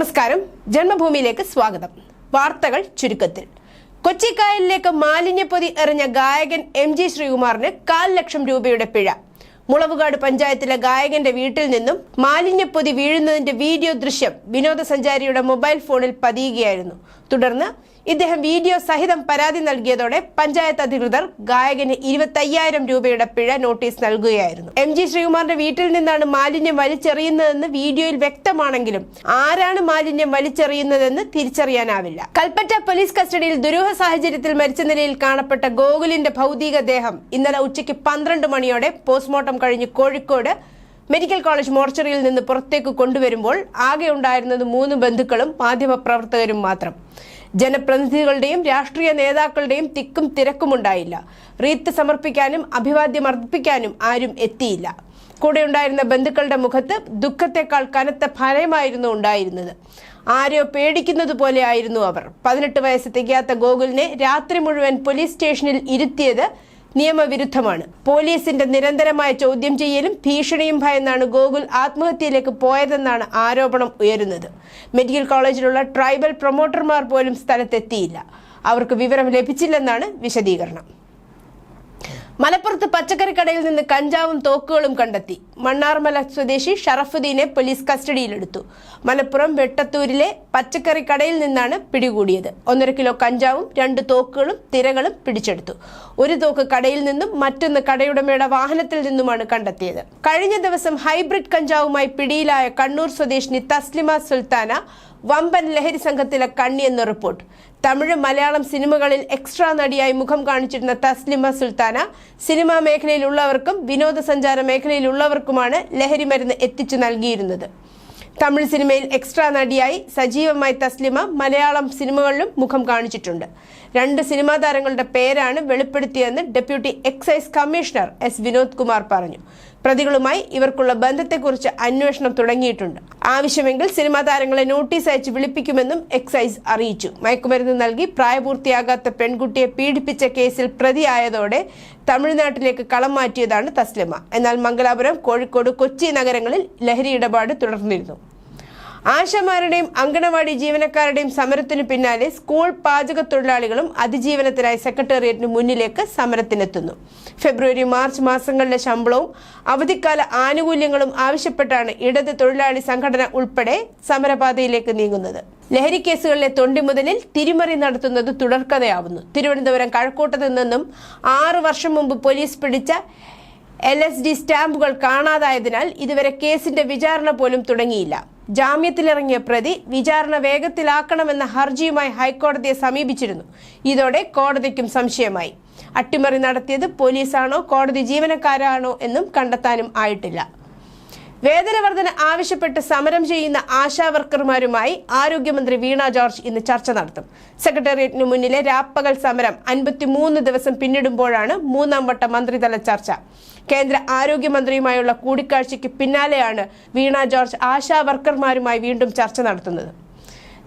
നമസ്കാരം. ജന്മഭൂമിയിലേക്ക് സ്വാഗതം. വാർത്തകൾ ചുരുക്കത്തിൽ. കൊച്ചിക്കായലിലേക്ക് മാലിന്യപ്പൊതി എറിഞ്ഞ ഗായകൻ എം ജി ശ്രീകുമാറിന് കാൽ ലക്ഷം രൂപയുടെ പിഴ. മുളവുകാട് പഞ്ചായത്തിലെ ഗായകന്റെ വീട്ടിൽ നിന്നും മാലിന്യപ്പൊതി വീഴുന്നതിന്റെ വീഡിയോ ദൃശ്യം വിനോദസഞ്ചാരിയുടെ മൊബൈൽ ഫോണിൽ പതിയുകയായിരുന്നു. തുടർന്ന് ഇദ്ദേഹം വീഡിയോ സഹിതം പരാതി നൽകിയതോടെ പഞ്ചായത്ത് അധികൃതർ ഗായകന് ഇരുപത്തയ്യായിരം രൂപയുടെ പിഴ നോട്ടീസ് നൽകുകയായിരുന്നു. എം ജി ശ്രീകുമാറിന്റെ വീട്ടിൽ നിന്നാണ് മാലിന്യം വലിച്ചെറിയുന്നതെന്ന് വീഡിയോയിൽ വ്യക്തമാണെങ്കിലും ആരാണ് മാലിന്യം വലിച്ചെറിയുന്നതെന്ന് തിരിച്ചറിയാനാവില്ല. കൽപ്പറ്റ പോലീസ് കസ്റ്റഡിയിൽ ദുരൂഹ സാഹചര്യത്തിൽ മരിച്ച നിലയിൽ കാണപ്പെട്ട ഗോകുലിന്റെ ഭൗതികദേഹം ഇന്നലെ ഉച്ചയ്ക്ക് പന്ത്രണ്ട് മണിയോടെ പോസ്റ്റ്മോർട്ടം കഴിഞ്ഞ് കോഴിക്കോട് മെഡിക്കൽ കോളേജ് മോർച്ചറിയിൽ നിന്ന് പുറത്തേക്ക് കൊണ്ടുവരുമ്പോൾ ആകെ ഉണ്ടായിരുന്നത് മൂന്ന് ബന്ധുക്കളും മാധ്യമപ്രവർത്തകരും മാത്രം. ജനപ്രതിനിധികളുടെയും രാഷ്ട്രീയ നേതാക്കളുടെയും തിക്കും തിരക്കുമുണ്ടായില്ല റീത്ത് സമർപ്പിക്കാനും അഭിവാദ്യം അർപ്പിക്കാനും ആരും എത്തിയില്ല. കൂടെ ഉണ്ടായിരുന്ന ബന്ധുക്കളുടെ മുഖത്ത് ദുഃഖത്തെക്കാൾ കനത്ത ഭയമായിരുന്നു ഉണ്ടായിരുന്നത്. ആരോ പേടിക്കുന്നത് പോലെ ആയിരുന്നു അവർ. പതിനെട്ട് വയസ്സ് തികയാത്ത ഗോകുലിനെ രാത്രി മുഴുവൻ പോലീസ് സ്റ്റേഷനിൽ ഇരുത്തിയത് നിയമവിരുദ്ധമാണ്. പോലീസിന്റെ നിരന്തരമായ ചോദ്യം ചെയ്യലും ഭീഷണിയും ഭയന്നാണ് ഗോകുൽ ആത്മഹത്യയിലേക്ക് പോയതെന്നാണ് ആരോപണം ഉയരുന്നത്. മെഡിക്കൽ കോളേജിലുള്ള ട്രൈബൽ പ്രൊമോട്ടർമാർ പോലും സ്ഥലത്തെത്തിയില്ല. അവർക്ക് വിവരം ലഭിച്ചില്ലെന്നാണ് വിശദീകരണം. മലപ്പുറത്ത് പച്ചക്കറി കടയിൽ നിന്ന് കഞ്ചാവും തോക്കുകളും കണ്ടെത്തി. മണ്ണാർമല സ്വദേശി ഷറഫുദ്ദീനെ പോലീസ് കസ്റ്റഡിയിലെടുത്തു. മലപ്പുറം വെട്ടത്തൂരിലെ പച്ചക്കറി കടയിൽ നിന്നാണ് പിടികൂടിയത്. ഒന്നര കിലോ കഞ്ചാവും രണ്ട് തോക്കുകളും തിരകളും പിടിച്ചെടുത്തു. ഒരു തോക്ക് കടയിൽ നിന്നും മറ്റൊന്ന് കടയുടമയുടെ വാഹനത്തിൽ നിന്നുമാണ് കണ്ടെത്തിയത്. കഴിഞ്ഞ ദിവസം ഹൈബ്രിഡ് കഞ്ചാവുമായി പിടിയിലായ കണ്ണൂർ സ്വദേശിനി തസ്ലിമ സുൽത്താന വമ്പൻ ലഹരി സംഘത്തിലെ കണ്ണി എന്ന റിപ്പോർട്ട്. തമിഴ് മലയാളം സിനിമകളിൽ എക്സ്ട്രാ നടിയായി മുഖം കാണിച്ചിരുന്ന തസ്ലിമ സുൽത്താന സിനിമാ മേഖലയിലുള്ളവർക്കും വിനോദസഞ്ചാര മേഖലയിലുള്ളവർക്കുമാണ് ലഹരി മരുന്ന് എത്തിച്ചു നൽകിയിരുന്നത്. തമിഴ് സിനിമയിൽ എക്സ്ട്രാ നടിയായി സജീവമായി തസ്ലിമ മലയാളം സിനിമകളിലും മുഖം കാണിച്ചിട്ടുണ്ട്. രണ്ട് സിനിമാ താരങ്ങളുടെ പേരാണ് വെളിപ്പെടുത്തിയതെന്ന് deputy excise commissioner S Vinod Kumar പറഞ്ഞു. പ്രതികളുമായി ഇവർക്കുള്ള ബന്ധത്തെക്കുറിച്ച് അന്വേഷണം തുടങ്ങിയിട്ടുണ്ട്. ആവശ്യമെങ്കിൽ സിനിമാ താരങ്ങളെ നോട്ടീസ് അയച്ച് വിളിപ്പിക്കുമെന്നും എക്സൈസ് അറിയിച്ചു. മയക്കുമരുന്ന് നൽകി പ്രായപൂർത്തിയാകാത്ത പെൺകുട്ടിയെ പീഡിപ്പിച്ച കേസിൽ പ്രതിയായതോടെ തമിഴ്നാട്ടിലേക്ക് കളം മാറ്റിയതാണ് തസ്ലിമ. എന്നാൽ മംഗലാപുരം കോഴിക്കോട് കൊച്ചി നഗരങ്ങളിൽ ലഹരി ഇടപാട് തുടർന്നിരുന്നു. ആശമാരുടെയും അങ്കണവാടി ജീവനക്കാരുടെയും സമരത്തിനു പിന്നാലെ സ്കൂൾ പാചക തൊഴിലാളികളും അതിജീവനത്തിനായി സെക്രട്ടേറിയറ്റിന് മുന്നിലേക്ക് സമരത്തിനെത്തുന്നു. ഫെബ്രുവരി മാർച്ച് മാസങ്ങളിലെ ശമ്പളവും അവധിക്കാല ആനുകൂല്യങ്ങളും ആവശ്യപ്പെട്ടാണ് ഇടത് തൊഴിലാളി സംഘടന ഉൾപ്പെടെ സമരപാതയിലേക്ക് നീങ്ങുന്നത്. ലഹരി കേസുകളിലെ തൊണ്ടിമുതലിൽ തിരിമറി നടത്തുന്നത് തുടർക്കഥയാവുന്നു. തിരുവനന്തപുരം കഴക്കൂട്ടത്തു നിന്നും ആറു വർഷം മുമ്പ് പോലീസ് പിടിച്ച എൽ എസ് ഡി സ്റ്റാമ്പുകൾ കാണാതായതിനാൽ ഇതുവരെ കേസിന്റെ വിചാരണ പോലും തുടങ്ങിയില്ല. ജാമ്യത്തിലിറങ്ങിയ പ്രതി വിചാരണ വേഗത്തിലാക്കണമെന്ന ഹർജിയുമായി ഹൈക്കോടതിയെ സമീപിച്ചിരുന്നു. ഇതോടെ കോടതിക്കും സംശയമായി. അട്ടിമറി നടത്തിയത് പോലീസാണോ കോടതി ജീവനക്കാരാണോ എന്നും കണ്ടെത്താനും ആയിട്ടില്ല. വേതന വർധന ആവശ്യപ്പെട്ട് സമരം ചെയ്യുന്ന ആശാവർക്കർമാരുമായി ആരോഗ്യമന്ത്രി വീണ ജോർജ് ഇന്ന് ചർച്ച നടത്തും. സെക്രട്ടേറിയറ്റിന് മുന്നിലെ രാപ്പകൽ സമരം അൻപത്തിമൂന്ന് ദിവസം പിന്നിടുമ്പോഴാണ് മൂന്നാം വട്ട മന്ത്രിതല ചർച്ച. കേന്ദ്ര ആരോഗ്യമന്ത്രിയുമായുള്ള കൂടിക്കാഴ്ചയ്ക്ക് പിന്നാലെയാണ് വീണ ജോർജ് ആശാവർക്കർമാരുമായി വീണ്ടും ചർച്ച നടത്തുന്നത്.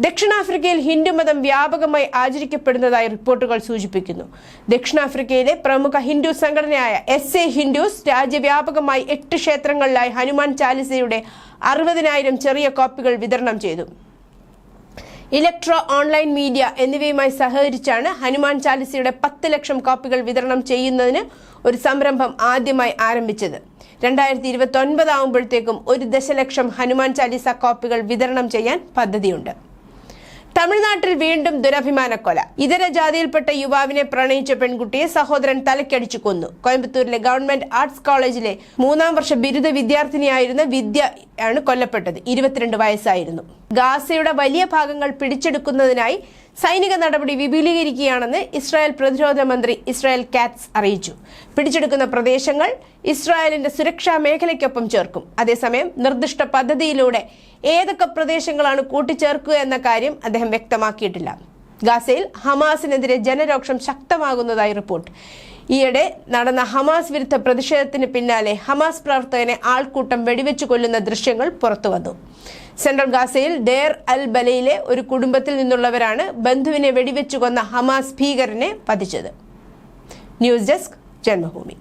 ദക്ഷിണാഫ്രിക്കയിൽ ഹിന്ദുമതം വ്യാപകമായി ആചരിക്കപ്പെടുന്നതായി റിപ്പോർട്ടുകൾ സൂചിപ്പിക്കുന്നു. ദക്ഷിണാഫ്രിക്കയിലെ പ്രമുഖ ഹിന്ദു സംഘടനയായ എസ് എ ഹിന്ദുസ് രാജ്യവ്യാപകമായി എട്ട് ക്ഷേത്രങ്ങളിലായി ഹനുമാൻ ചാലിസയുടെ അറുപതിനായിരം ചെറിയ കോപ്പികൾ വിതരണം ചെയ്തു. ഇലക്ട്രോ ഓൺലൈൻ മീഡിയ എന്നിവയുമായി സഹകരിച്ചാണ് ഹനുമാൻ ചാലിസയുടെ പത്ത് ലക്ഷം കോപ്പികൾ വിതരണം ചെയ്യുന്നതിന് ഒരു സംരംഭം ആദ്യമായി ആരംഭിച്ചത്. രണ്ടായിരത്തി ഇരുപത്തി ഒൻപതാവുമ്പോഴത്തേക്കും ഒരു ദശലക്ഷം ഹനുമാൻ ചാലിസ കോപ്പികൾ വിതരണം ചെയ്യാൻ പദ്ധതിയുണ്ട്. തമിഴ്നാട്ടിൽ വീണ്ടും ദുരഭിമാന കൊല. ഇതര ജാതിയിൽപ്പെട്ട യുവാവിനെ പ്രണയിച്ച പെൺകുട്ടിയെ സഹോദരൻ തലക്കടിച്ചു കൊന്നു. കോയമ്പത്തൂരിലെ ഗവൺമെന്റ് ആർട്സ് കോളേജിലെ മൂന്നാം വർഷ ബിരുദ വിദ്യാർത്ഥിനിയായിരുന്ന വിദ്യ ആണ് കൊല്ലപ്പെട്ടത്. ഇരുപത്തിരണ്ട് വയസ്സായിരുന്നു. ഗാസയുടെ വലിയ ഭാഗങ്ങൾ പിടിച്ചെടുക്കുന്നതിനായി സൈനിക നടപടി വിപുലീകരിക്കുകയാണെന്ന് ഇസ്രായേൽ പ്രതിരോധ മന്ത്രി ഇസ്രായേൽ കാറ്റ്സ് അറിയിച്ചു. പിടിച്ചെടുക്കുന്ന പ്രദേശങ്ങൾ ഇസ്രായേലിന്റെ സുരക്ഷാ മേഖലയ്ക്കൊപ്പം ചേർക്കും. അതേസമയം നിർദ്ദിഷ്ട പദ്ധതിയിലൂടെ ഏതൊക്കെ പ്രദേശങ്ങളാണ് കൂട്ടിച്ചേർക്കുക എന്ന കാര്യം അദ്ദേഹം വ്യക്തമാക്കിയിട്ടില്ല. ഗാസയിൽ ഹമാസിനെതിരെ ജനരോക്ഷം ശക്തമാകുന്നതായി റിപ്പോർട്ട്. ഈയിടെ നടന്ന ഹമാസ് വിരുദ്ധ പ്രതിഷേധത്തിന് പിന്നാലെ ഹമാസ് പ്രവർത്തകനെ ആൾക്കൂട്ടം വെടിവെച്ചു കൊല്ലുന്ന ദൃശ്യങ്ങൾ പുറത്തുവന്നു. സെൻട്രൽ ഗാസയിൽ ഡേർ അൽ ബലയിലെ ഒരു കുടുംബത്തിൽ നിന്നുള്ളവരാണ് ബന്ധുവിനെ വെടിവെച്ചു കൊന്ന ഹമാസ് ഭീകരനെ വധിച്ചത്. News desk Janmabhumi.